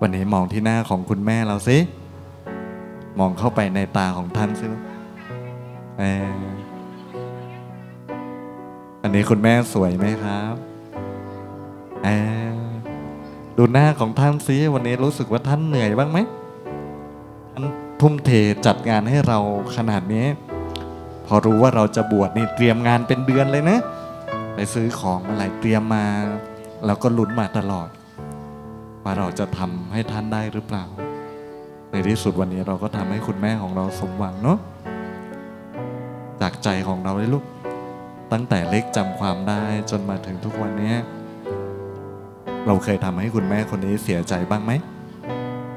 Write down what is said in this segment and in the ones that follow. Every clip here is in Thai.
วันนี้มองที่หน้าของคุณแม่เราสิมองเข้าไปในตาของท่านสิลูกอันนี้คุณแม่สวยไหมครับดูหน้าของท่านสิวันนี้รู้สึกว่าท่านเหนื่อยบ้างไหมท่านทุ่มเทจัดงานให้เราขนาดนี้ พอรู้ว่าเราจะบวชนี่เตรียมงานเป็นเดือนเลยนะ ไปซื้อของอะไรเตรียมมา แล้วก็ลุ้นมาตลอด ว่าเราจะทำให้ท่านได้หรือเปล่า ในที่สุดวันนี้เราก็ทำให้คุณแม่ของเราสมหวังเนาะจากใจของเราเลยลูก ตั้งแต่เล็กจำความได้จนมาถึงทุกวันนี้ เราเคยทำให้คุณแม่คนนี้เสียใจบ้างไหม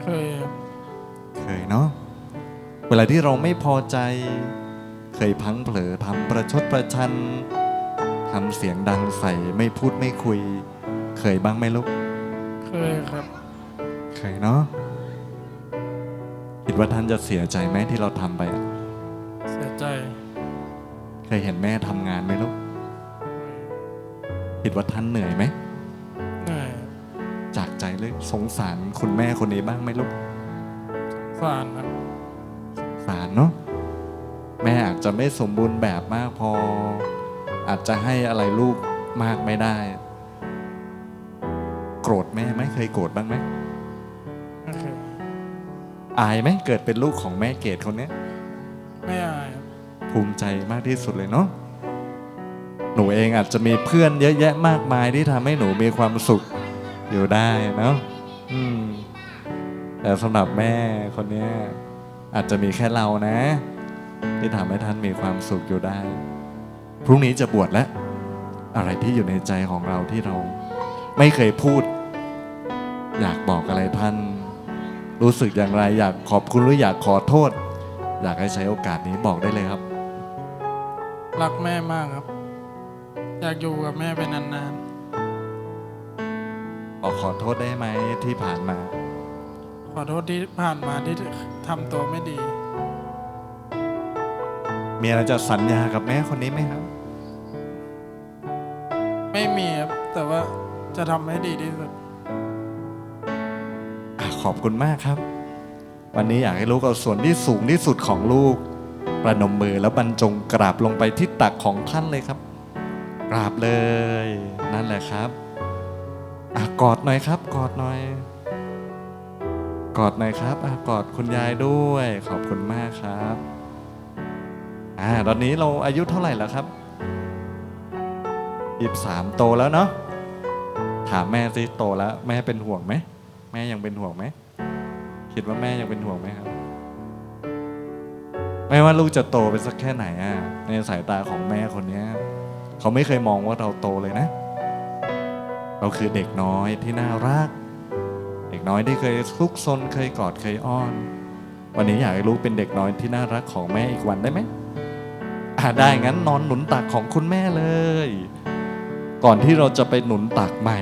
เคยครับเคยเนาะเวลาที่เราไม่พอใจ เคยพลังเผลอทำประชดประชันทำเสียงดังใส่ไม่พูดไม่คุย เคยบ้างไหมลูก เคยครับ เคยเนาะคิดว่าท่านจะเสียใจไหมที่เราทำไปอะเสียใจเคยเห็นแม่ทำงานไหมลูกคิดว่าท่านเหนื่อยไหมเหนื่อยจากใจเลยสงสารคุณแม่คนนี้บ้างไหมลูกสารครับสารเนาะแม่อาจจะไม่สมบูรณ์แบบมากพอ อาจจะให้อะไรลูกมากไม่ได้โก รธแม่ไหมเคยโกรธบ้างไหมไม่เคยอายไหมเกิดเป็นลูกของแม่เกดคนเนี้ยไม่อายครับภูมิใจมากที่สุดเลยเนาะหนูเองอาจจะมีเพื่อนเยอะแยะมากมายที่ทำให้หนูมีความสุขอยู่ได้เนาะอืมแต่สำหรับแม่คนเนี้ยอาจจะมีแค่เรานะ ที่ทำให้ท่านมีความสุขอยู่ได้ พรุ่งนี้จะบวชแล้ว อะไรที่อยู่ในใจของเราที่เราไม่เคยพูด อยากบอกอะไรท่าน รู้สึกอย่างไร อยากขอบคุณหรืออยากขอโทษ อยากให้ใช้โอกาสนี้บอกได้เลยครับ รักแม่มากครับ อยากอยู่กับแม่เป็นนานขอขอโทษได้ไหมที่ผ่านมา ๆ ขอโทษที่ผ่านมาที่ทำตัวไม่ดี มีอะไรจะสัญญากับแม่คนนี้ไหมครับ ไม่มีครับ แต่ว่าจะทำให้ดีที่สุด อะขอบคุณมากครับ วันนี้อยากให้ลูกเอาส่วนที่สูงที่สุดของลูก ประนมมือแล้วบรรจงกราบลงไปที่ตักของท่านเลยครับ กราบเลย นั่นแหละครับอกอดหน่อยครับ กอดหน่อย กอดหน่อยครับอกอดคุณยายด้วย ขอบคุณมากครับอ่าตอนนี้เราอายุเท่าไหร่แล้วครับยี่สามโตแล้วเนาะถามแม่สิโตแล้ว แม่เป็นห่วงไหม แม่ยังเป็นห่วงไหมคิดว่าแม่ยังเป็นห่วงไหมครับ ไม่ว่าลูกจะโตไปสักแค่ไหนอะในสายตาของแม่คนเนี้ยเขาไม่เคยมองว่าเราโตเลยนะ เราคือเด็กน้อยที่น่ารัก เด็กน้อยที่เคยซุกซนเคยกอดเคยอ้อน วันนี้อยากให้ลูกเป็นเด็กน้อยที่น่ารักของแม่อีกวันได้ไหมอ่าได้งั้นนอนหนุนตักของคุณแม่เลย ก่อนที่เราจะไปหนุนตักใหม่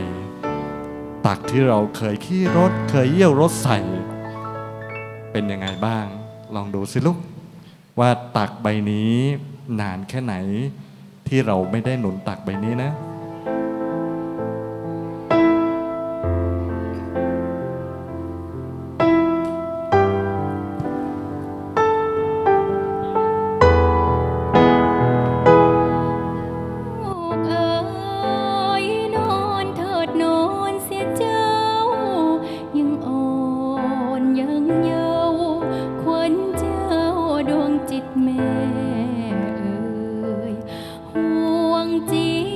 ตักที่เราเคยขี้รถ เคยเยี่ยวรถใส่ เป็นยังไงบ้าง ลองดูสิลูก ว่าตักใบนี้นานแค่ไหนที่เราไม่ได้หนุนตักใบนี้นะ แ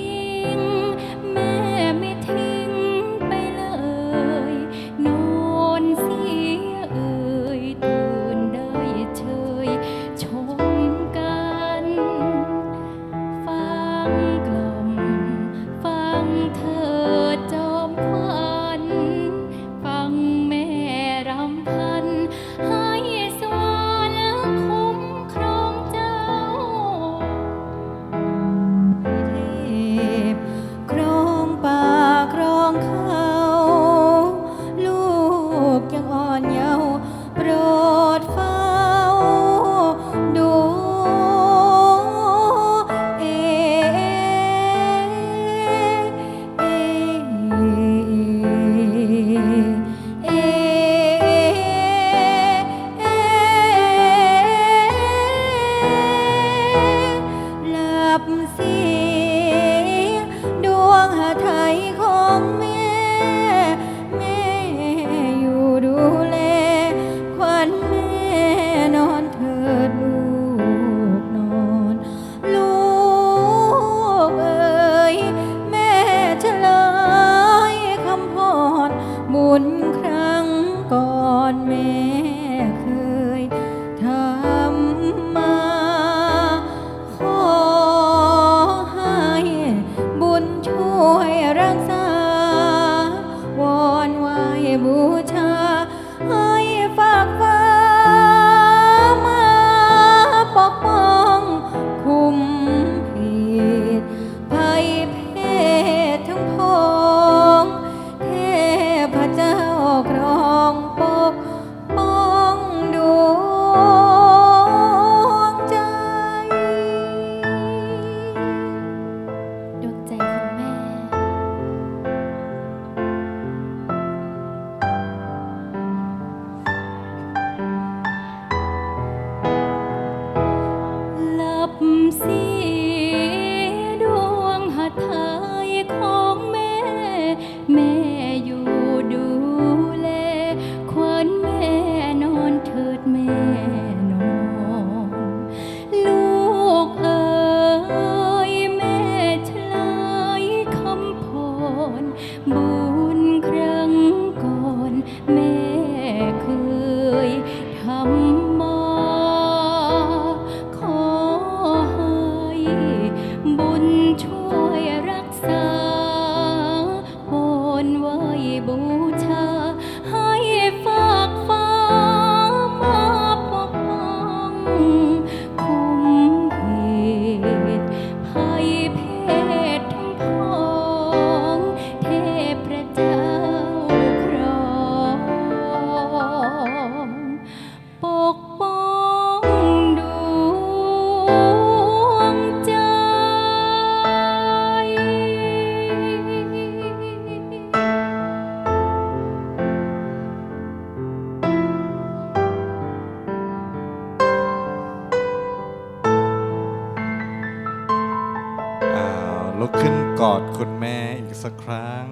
คุณแม่อีกสักครั้ง